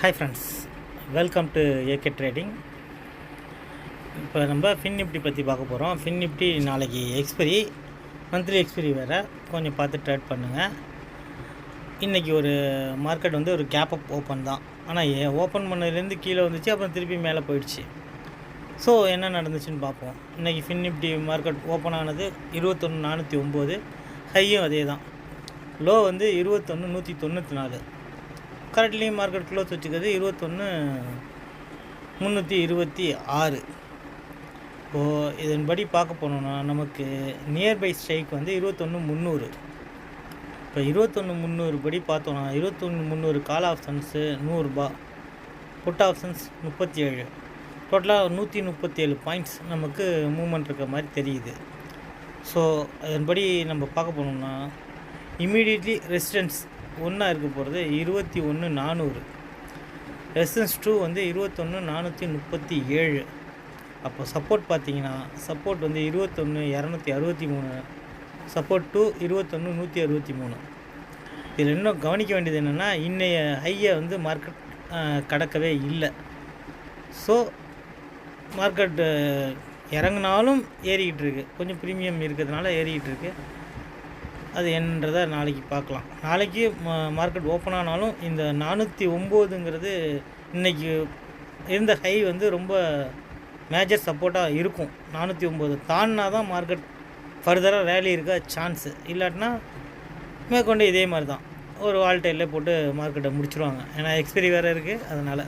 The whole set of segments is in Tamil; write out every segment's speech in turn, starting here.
Hi friends welcome to AK trading இப்போ நம்ம ஃபின் நிஃப்டி பற்றி பார்க்க போகிறோம் ஃபின் நிஃப்டி நாளைக்கு எக்ஸ்பிரி மந்த்லி எக்ஸ்பிரி வேறு. கொஞ்சம் பார்த்து ட்ரேட் பண்ணுங்கள் இன்றைக்கி ஒரு மார்க்கெட் வந்து ஒரு கேப் அப் ஓப்பன் தான். ஆனால் ஓப்பன் பண்ணதுலேருந்து கீழே வந்துச்சு அப்புறம் திருப்பி மேலே போயிடுச்சு. ஸோ என்ன நடந்துச்சுன்னு பார்ப்போம். இன்றைக்கி ஃபின் நிஃப்டி மார்க்கெட் ஓப்பன் ஆனது இருபத்தொன்று நானூற்றி ஒம்பது ஹையும் அதே தான் லோ வந்து இருபத்தொன்று நூற்றி தொண்ணூற்றி நாலு. கரண்ட்லி மார்க்கெட் க்ளோஸ் வச்சுக்கிறது இருபத்தொன்று முந்நூற்றி இருபத்தி ஆறு. இப்போது இதன்படி பார்க்க போனோம்னா நமக்கு நியர்பை ஸ்ட்ரைக் வந்து இருபத்தொன்று முந்நூறு. இப்போ இருபத்தொன்று முந்நூறு படி பார்த்தோன்னா இருபத்தொன்று முந்நூறு கால் ஆப்ஷன்ஸு நூறுரூபா புட் ஆப்ஷன்ஸ் முப்பத்தி ஏழு டோட்டலாக நூற்றி முப்பத்தி ஏழு பாயிண்ட்ஸ் நமக்கு மூவ்மெண்ட் இருக்கிற மாதிரி தெரியுது. ஸோ அதன்படி நம்ம பார்க்க போனோம்னா இமீடியட்லி ரெசிடென்ஸ் ஒன்றா இருக்க போகிறது இருபத்தி ஒன்று நானூறு. ரெசன்ஸ் டூ வந்து இருபத்தொன்று நானூற்றி முப்பத்தி ஏழு. அப்போ சப்போர்ட் பார்த்தீங்கன்னா சப்போர்ட் வந்து இருபத்தொன்று இரநூத்தி அறுபத்தி மூணு. சப்போர்ட் டூ இருபத்தொன்று நூற்றி அறுபத்தி மூணு. இதில் இன்னும் கவனிக்க வேண்டியது என்னென்னா இன்றைய ஹையை வந்து மார்க்கெட் கடக்கவே இல்லை. ஸோ மார்க்கெட்டு இறங்குனாலும் ஏறிக்கிட்டு இருக்கு. கொஞ்சம் ப்ரீமியம் இருக்கிறதுனால ஏறிக்கிட்டு இருக்குது அது என்னன்றதை நாளைக்கு பார்க்கலாம். நாளைக்கு மார்க்கெட் ஓப்பன் ஆனாலும் இந்த நானூற்றி ஒம்போதுங்கிறது இன்றைக்கி இருந்த ஹை வந்து ரொம்ப மேஜர் சப்போர்ட்டாக இருக்கும். நானூற்றி ஒம்பது தாண்டினா தான் மார்க்கெட் ஃபர்தராக ரேலி இருக்க சான்ஸு இல்லாட்டினா மேற்கொண்டு இதே மாதிரி தான் ஒரு வால்டைலே போட்டு மார்க்கெட்டை முடிச்சுருவாங்க. ஏன்னா எக்ஸ்பைரி வேறு இருக்குது அதனால்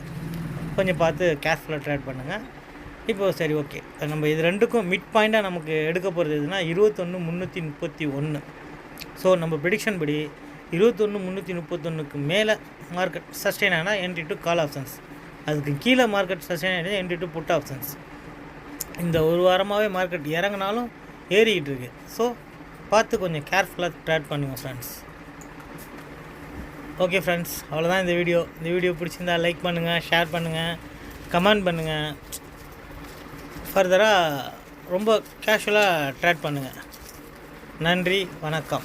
கொஞ்சம் பார்த்து கேஷ்ஃபுல்லாக ட்ரேட் பண்ணுங்கள் இப்போது சரி ஓகே நம்ம இது ரெண்டுக்கும் மிட் பாயிண்ட்டாக நமக்கு எடுக்க போகிறது எதுனா இருபத்தொன்று முந்நூற்றி முப்பத்தி ஒன்று ஸோ நம்ம ப்ரிடிக்ஷன் படி இருபத்தொன்று முந்நூற்றி முப்பத்தொன்றுக்கு மேலே மார்க்கெட் சஸ்டெயின் ஆனால் என்டி டு கால் ஆப்ஷன்ஸ் அதுக்கு கீழே மார்க்கெட் சஸ்டெயின் ஆகிடுது என்டி டு புட் ஆப்ஷன்ஸ் இந்த ஒரு வாரமாகவே மார்க்கெட் இறங்கினாலும் ஏறிக்கிட்டு இருக்கு. ஸோ பார்த்து கொஞ்சம் கேர்ஃபுல்லாக ட்ராட் பண்ணுங்கள் ஃப்ரெண்ட்ஸ் ஓகே ஃப்ரெண்ட்ஸ் அவ்வளோதான் இந்த வீடியோ இந்த வீடியோ பிடிச்சிருந்தா லைக் பண்ணுங்கள் ஷேர் பண்ணுங்கள் கமெண்ட் பண்ணுங்கள் ஃபர்தராக ரொம்ப கேஷுவலாக ட்ராட் பண்ணுங்கள் நன்றி வணக்கம்.